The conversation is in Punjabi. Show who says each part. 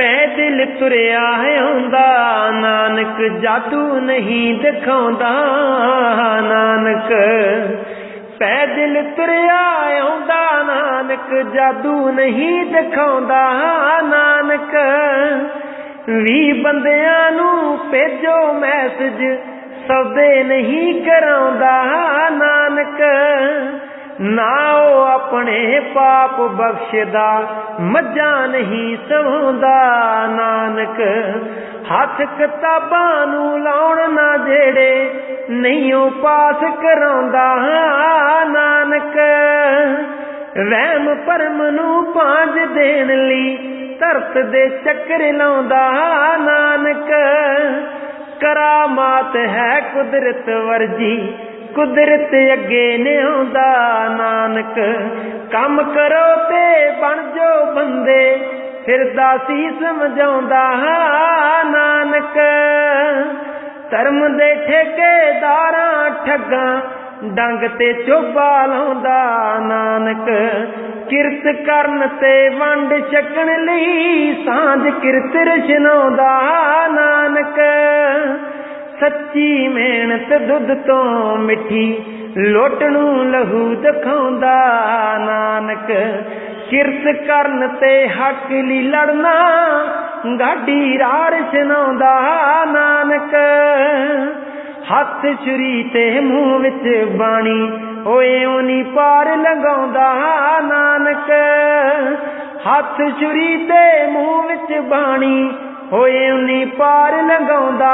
Speaker 1: ਪੈ ਦਿਲ ਤੁਰਿਆ ਆਉਂਦਾ, ਨਾਨਕ ਜਾਦੂ ਨਹੀਂ ਦਿਖਾਉਂਦਾ, ਨਾਨਕ। ਪੈ ਦਿਲ ਤੁਰਿਆ ਆਉਂਦਾ, ਨਾਨਕ ਜਾਦੂ ਨਹੀਂ ਦਿਖਾਉਂਦਾ, ਨਾਨਕ। ਵੀ ਬੰਦਿਆਂ ਨੂੰ ਭੇਜੋ ਮੈਸੇਜ, ਸੌਦੇ ਨਹੀਂ ਕਰਾਉਂਦਾ, ਨਾਨਕ। ਨਾ ਉਹ ਆਪਣੇ ਪਾਪ ਬਖਸ਼ਦਾ, ਮੱਝਾਂ ਨਹੀਂ ਸਵਾਉਂਦਾ। ਨਾਨਕ, ਹੱਥ ਕਿਤਾਬਾਂ ਨੂੰ ਲਾਉਣ ਨਾ ਜਿਹੜੇ ਨਹੀਂ ਉਹ ਪਾਸ ਕਰਾਉਂਦਾ ਨਾਨਕ। ਰਹਿਮ ਪਰਮ ਨੂੰ ਪਾਂਜ ਦੇਣ ਲਈ ਧਰਤ ਦੇ ਚੱਕਰ ਲਾਉਂਦਾ ਨਾਨਕ। ਕਰਾਮਾਤ ਹੈ ਕੁਦਰਤ ਵਰਜੀ ਕੁਦਰਤ ਅੱਗੇ ਨਿਆਉਂਦਾ ਨਾਨਕ, ਕੰਮ ਕਰੋ ਤੇ ਬਣ ਜੋ ਬੰਦੇ ਫਿਰਦਾ ਸੀ ਸਮਝਾਉਂਦਾ ਨਾਨਕ। ਧਰਮ ਦੇ ਠੇਕੇਦਾਰਾਂ ਠੱਗਾਂ, ਡੰਗ ਤੇ ਚੋਬਾ ਲਾਉਂਦਾ, ਨਾਨਕ। ਕਿਰਤ ਕਰਨ ਤੇ ਵੰਡ ਛਕਣ ਲਈ ਸਾਂਝ ਕਿਰਤ ਰਚਨਾਉਂਦਾ, ਨਾਨਕ। ਸੱਚੀ ਮਿਹਨਤ ਦੁੱਧ ਤੋਂ ਮਿੱਠੀ, ਲੋਟ ਨੂੰ ਲਹੂ ਦਿਖਾਉਂਦਾ ਨਾਨਕ। ਕਿਰਤ ਕਰਨ ਤੇ ਹੱਕ ਲਈ ਲੜਨਾ ਗਾਡੀ ਰਾਰ ਸੁਣਾਉਂਦਾ ਨਾਨਕ। ਹੱਥ ਛੁਰੀ ਤੇ ਮੂੰਹ ਵਿੱਚ ਬਾਣੀ, ਓਏ ਓਨੀ ਪਾਰ ਲਗਾਉਂਦਾ ਨਾਨਕ। ਹੱਥ ਛੁਰੀ ਤੇ ਮੂੰਹ ਵਿੱਚ ਬਾਣੀ ਹੋਏ ਉਨੀ ਪਾਰ ਲਗਾਉਂਦਾ